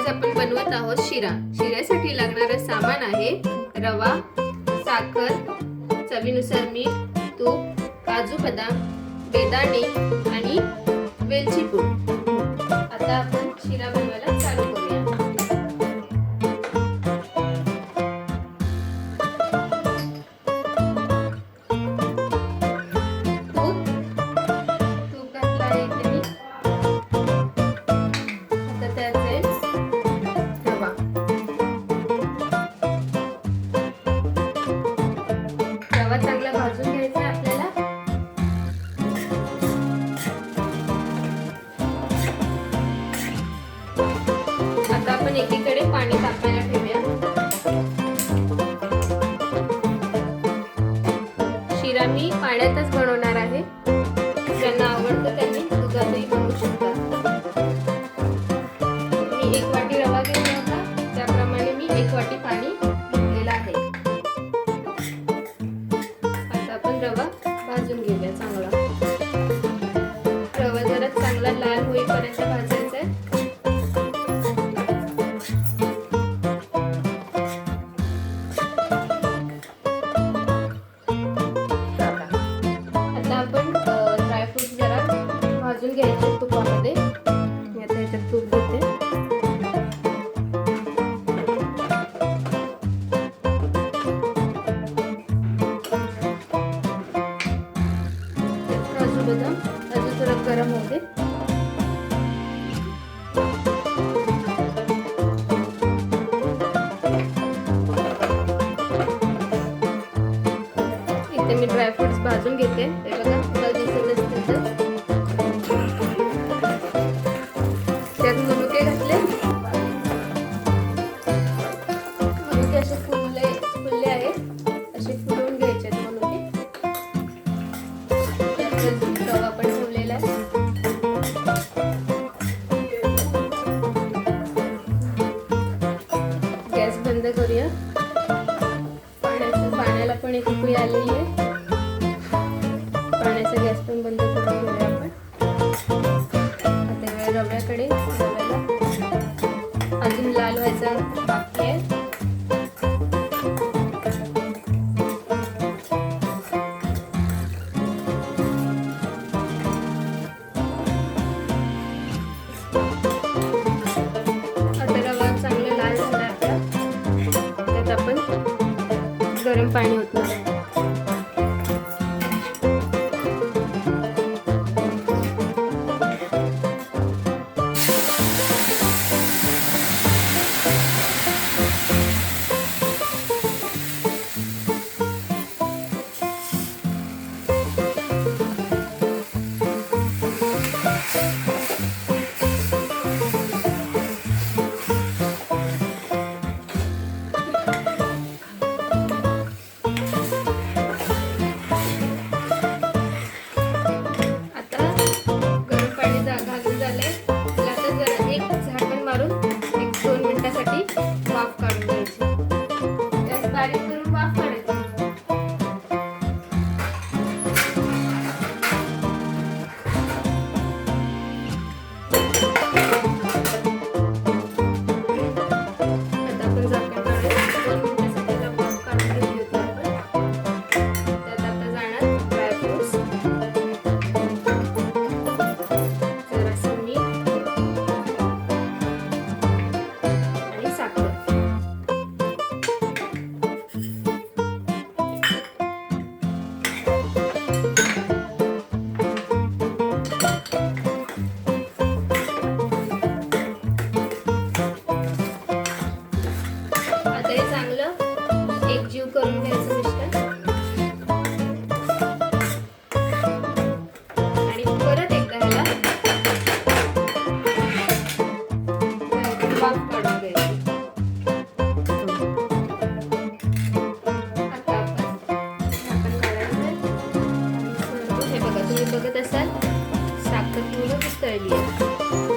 आज आपण बनवत आहोत शिरा. शिऱ्यासाठी लागणारं सामान आहे रवा साखर चवीनुसार मीठ तूप काजू बदाम बेदाणे आणि आता आपण एकीकडे पाणी तापायला ठेवूया. शिरा मी पाण्यातच बनवणार आहे. ज्यांना आवडतं त्यांनी दुधातही बनवू शकतात. मी एक वाटी रवा घेतला होता. त्याप्रमाणे मी एक वाटी पाणी घेतलेलं आहे. आता आपण रवा भाजून घेऊया चांगला. रवा जरा चांगला लाल होईपर्यंत भाजून थोडं गरम होते. इथे मी ड्रायफ्रुट्स भाजून घेते. ते बघा तुम्हाला दिसत असतील तर करूया. पाण्याचं पाण्याला पण एक उकळी आलेली आहे. गरम पाणी होतं आता करून घ्यायचं मिश्रण. आणि परत एकदा ह्याला वाफ काढून घ्यायची. हे बघा तुम्ही बघत असाल साखर पूर्ण वितळली आहे.